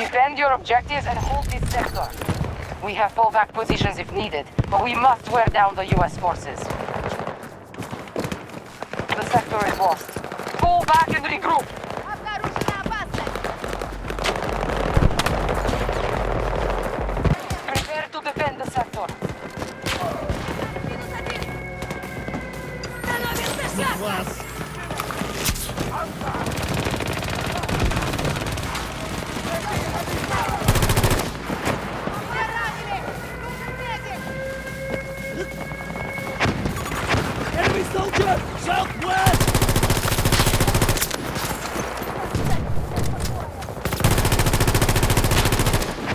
Defend your objectives and hold this sector. We have fallback positions if needed, but we must wear down the U.S. forces. The sector is lost. Fall back and regroup. Обнаружена опасность! Prepare to defend the sector. Минус один! Становится шаг! Вас!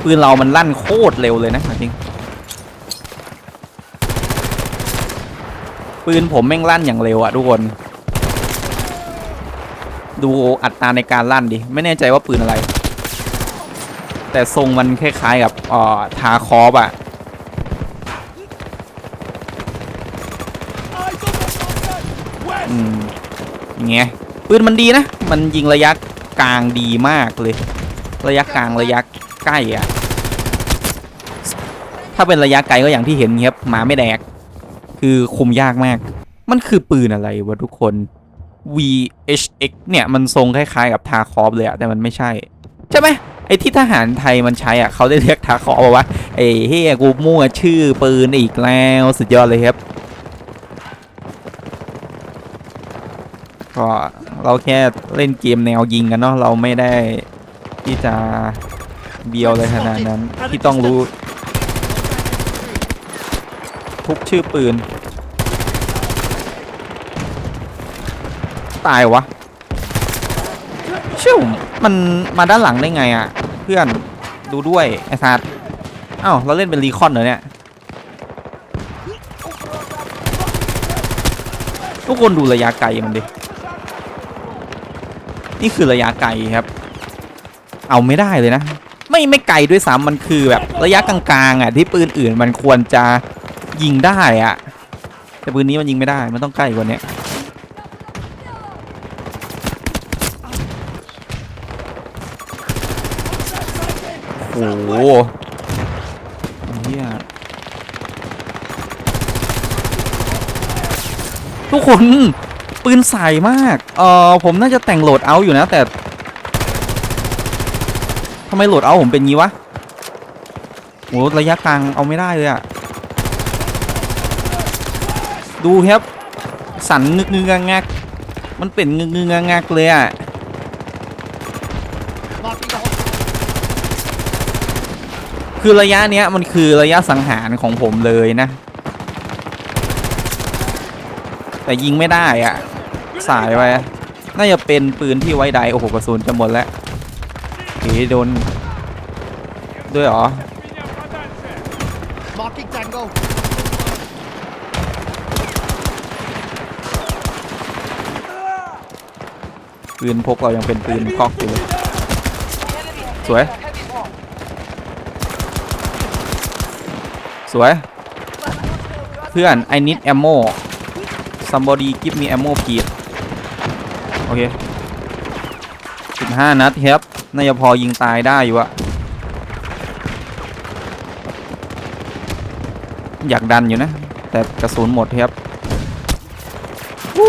ปืนเรามันลั่นโคตรเร็วเลยนะจริงปืนผมแม่งลั่นอย่างเร็วอะทุกคน ดูอัตราในการลั่นดิ ไม่แน่ใจว่าปืนอะไร แต่ทรงมันคล้ายๆกับอ่อทาคอฟอะอืมเงี้ยปืนมันดีนะ มันยิงระยะกลางดีมากเลย ระยะกลางระยะใกล้อะ ถ้าเป็นระยะไกลก็อย่างที่เห็นครับหมาไม่แดก คือคุมยากมาก มันคือปืนอะไรวะทุกคน VHX เนี่ยมันทรงคล้ายๆกับทาคอฟเลยอะแต่มันไม่ใช่ ใช่ไหมไอ้ที่ทหารไทยมันใช้อะเขาได้เรียกทาคอฟว่าไอ้เฮียกูมั่วชื่อปืนอีกแล้วสุดยอดเลยครับก็เราแค่เล่นเกมแนวยิงกันเนาะเราไม่ได้ที่จะเบียวเลยขนาดนั้นที่ต้องรู้ ทุกชื่อปืน ตายวะเชื่อมมันมาด้านหลังได้ไงอะ่ะ เพื่อนดูด้วย ไอ้สัตว์อ้าวเราเล่นเป็นรีคอนเหรอเนี่ย ทุกคนดูระยะไกลมันดิ นี่คือระยะไกลครับ เอาไม่ได้เลยนะ ไม่ไม่ไกลด้วยซ้ำมันคือแบบระยะกลางๆอะที่ปืนอื่นมันควรจะ ยิงได้อะแต่ปืนนี้มันยิงไม่ได้มันต้องใกล้กว่านี้โอ้โหเฮียทุกคนปืนใสมากเออผมน่าจะแต่งโหลดเอาอยู่นะแต่ทำไมโหลดเอาผมเป็นงี้วะโหระยะกลางเอาไม่ได้เลยอะ ดูครับ สันงึกงึกงักงักมันเป็นงึกงึกงักงักเลยอะ Marking the hostile. คือระยะเนี้ยมันคือระยะสังหารของผมเลยนะ แต่ยิงไม่ได้อะสายไปน่าจะเป็นปืนที่ไว้ใดโอ้โหกระสุนจะหมดแล้วเฮ้โดนด้วยหรอ ปืนพกเรายังเป็นปืนก๊อกอยู่เลยสวย สวย เพื่อน I need ammo somebody give me ammo please โอเค15นัดครับ น่าจะพอยิงตายได้อยู่อะอยากดันอยู่นะ แต่กระสุนหมดครับอู้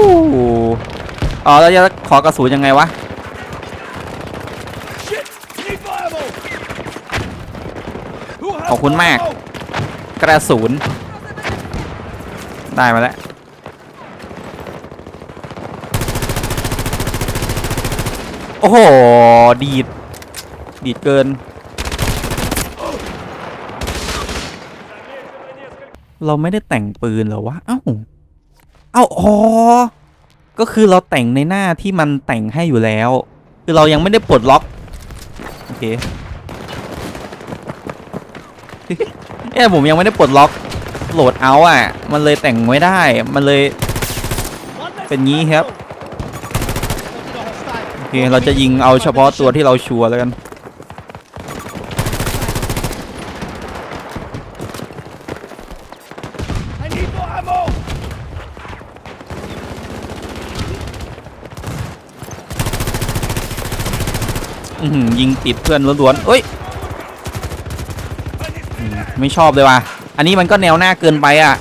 อ๋อแล้วจะ ขอกระสุนยังไงวะ Shit! Need more ammo! Who has ขอบคุณมาก ammo? กระสุนได้มาแล้วโอ้โห ดีด ดีดเกิน เราไม่ได้แต่งปืนเหรอวะ เอ้า เอ้าอ๋อ ก็คือเราแต่งในหน้าที่มันแต่งให้อยู่แล้ว คือเรายังไม่ได้ปลดล็อก โอเคเอ้ยผมยังไม่ได้ปลดล็อกโหลดเอาอะ มันเลยแต่งไม่ได้ มันเลยเป็นงี้ครับ โอเค เราจะยิงเอาเฉพาะตัวที่เราชัวร์แล้วกัน I need more ammo! อื้อหือ ยิงติดเพื่อนล้วนๆเอ้ยไม่ชอบเลยว่ะ อันนี้มันก็แนวหน้าเกินไปอะ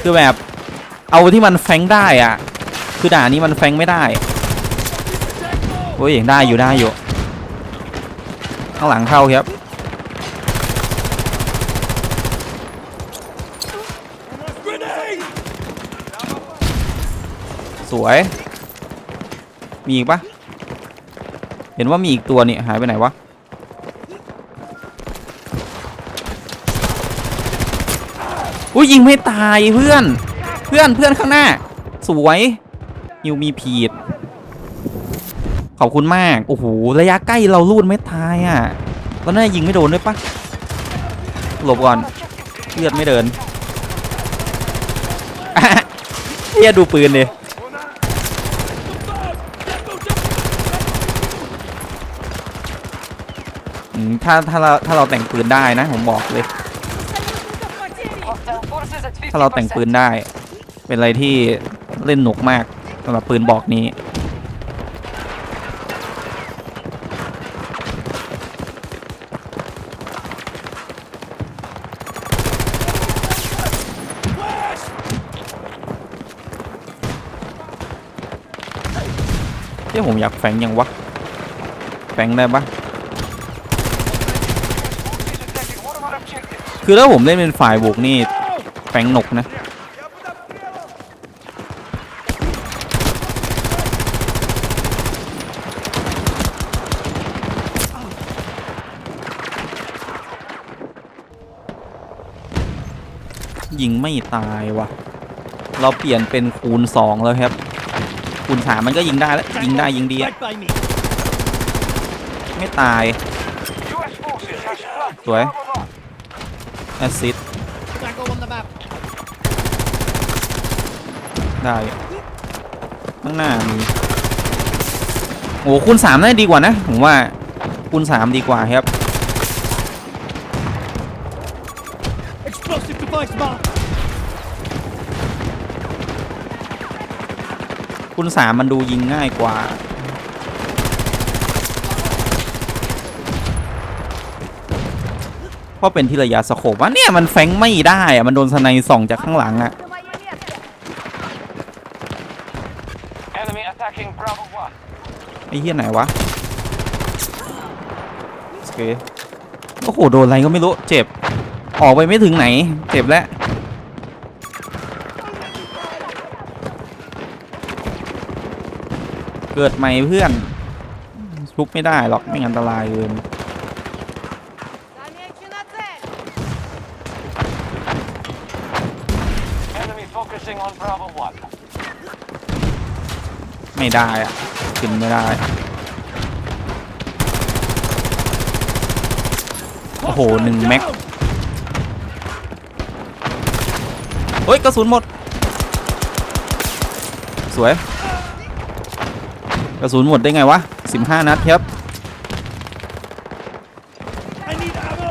คือแบบ เอาที่มันแฟงได้อะ คือด่านนี้มันแฟงไม่ได้ โอ้ยได้อยู่ได้อยู่ ข้างหลังเข้าครับ สวย มีอีกปะ เห็นว่ามีอีกตัวนี่หายไปไหนวะอุ้ยยิงไม่ตายเพื่อน เพื่อนเพื่อนข้างหน้า สวยยิวมีพีด ขอบคุณมาก โอ้โห ระยะใกล้เราลูดไม่ตายอะแล้วน่าจะยิงไม่โดนด้วยปะหลบก่อนเลือดไม่เดินเฮียดูปืนดิอืม ถ้าถ้าเราถ้าเราแต่งปืนได้นะ ผมบอกเลย ถ้าเราแต่งปืนได้ เป็นอะไรที่เล่นหนุกมากสำหรับปืนบอกนี้ที่ผมอยากแฝงยังวะ แฝงได้ปะ What about objectives? คือถ้าผมเล่นเป็นฝ่ายบุกนี่แฝงหนกนะยิงไม่ตายว่ะ เราเปลี่ยนเป็นคูณสองแล้วครับ คูณสามมันก็ยิงได้แล้ว ยิงได้ยิงดีไม่ตาย สวย แอสซิด Tango on the map. ได้ข้างหน้ามีโอ้คูณสามน่าจะดีกว่านะ ผมว่าคูณสามดีกว่าครับ Explosive device marked. คูณสามมันดูยิงง่ายกว่า ก็เป็นทีระยะสโคบว่าเนี่ยมันแฟงไม่ได้อะมันโดนสไนส่องจากข้างหลังอะไอ้เหี้ยไหนวะโอ้โหโดนอะไรก็ไม่รู้เจ็บออกไปไม่ถึงไหน เจ็บแล้วเกิดใหม่เพื่อนทุกไม่ได้หรอกไม่อันตรายเลย focusing on Bravo 1. ไม่ได้อะขึ้นไม่ได้ โอ้โหหนึ่งแม็กเฮ้ยกระสุนหมด สวย กระสุนหมดได้ไงวะ 15 นัดครับ I need ammo.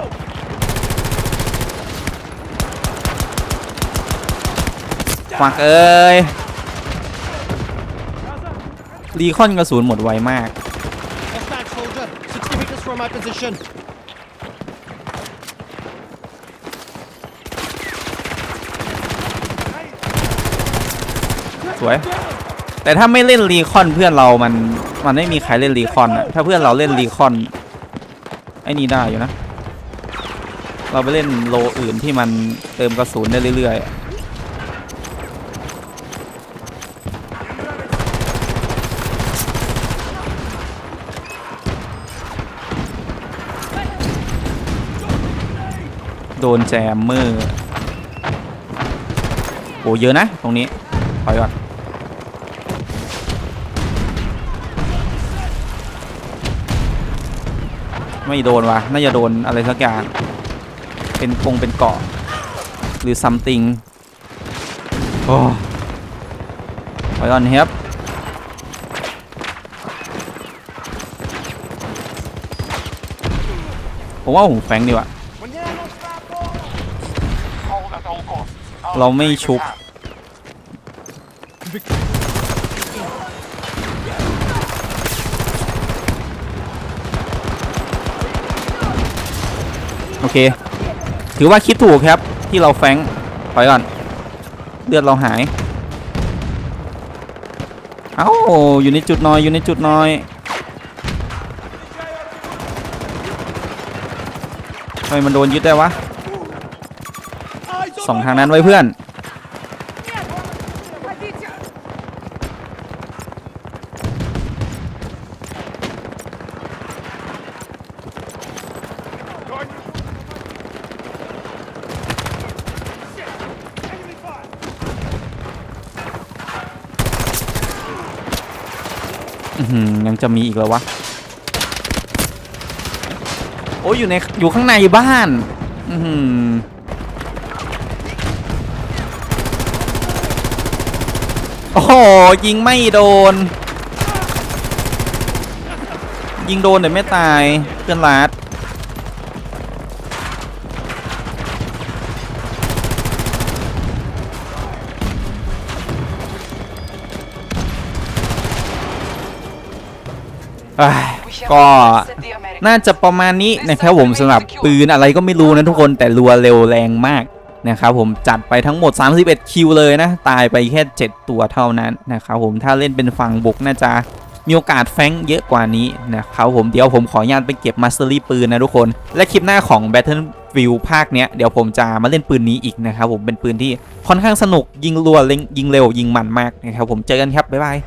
ฟักเอ้ยรีคอนกระสุนหมดไวมาก Hostile soldier. 60 meters from my position. สวย แต่ถ้าไม่เล่นรีคอนเพื่อนเรามัน มันไม่มีใครเล่นรีคอนอะถ้าเพื่อนเราเล่นรีคอน ไอ้นี่ได้อยู่นะ เราไปเล่นโลอื่นที่มันเติมกระสุนได้เรื่อยๆ ดนแจมเมอร์โอ้เยอะนะ ตรงนี้ถอยก่อนไม่โดนวะน่าจะโดนอะไรสักอย่าง เป็นกงเป็นเกาะ หรือซัมติงโอ้ถอยก่อนครับผมว่าผมแฟงดีกว่า เราไม่ชุบ โอเค ถือว่าคิดถูกครับที่เราแฟงถอยก่อน เลือดเราหาย เอ้า อยู่ในจุดน้อย อยู่ในจุดน้อย ทำไมมันโดนยึดได้วะ สองทางนั้นไว้เพื่อน ยังจะมีอีกแล้ววะ โอ้ยอยู่ในอยู่ข้างในบ้าน อือหือโอ้โห ยิงไม่โดน ยิงโดนแต่ไม่ตายเพื่อนรัดเอ้ย We shall ก็ set the Americans. น่าจะประมาณนี้นะครับผมสำหรับปืนอะไรก็ไม่รู้นะทุกคนแต่รัวเร็วแรงมาก นะครับผมจัดไปทั้งหมด 31 คิวเลยนะ ตายไปแค่ 7 ตัวเท่านั้นนะครับผมถ้าเล่นเป็นฝั่งบุกน่าจะมีโอกาสแฟงเยอะกว่านี้นะครับผมเดี๋ยวผมขออนุญาตไปเก็บมาสเตอรี่ปืนนะทุกคน และคลิปหน้าของ Battlefield ภาคเนี้ยเดี๋ยวผมจะมาเล่นปืนนี้อีกนะครับผมเป็นปืนที่ค่อนข้างสนุกยิงรัวเล็งยิงเร็วยิงมันมากนะครับผมเจอกันครับบ๊ายบาย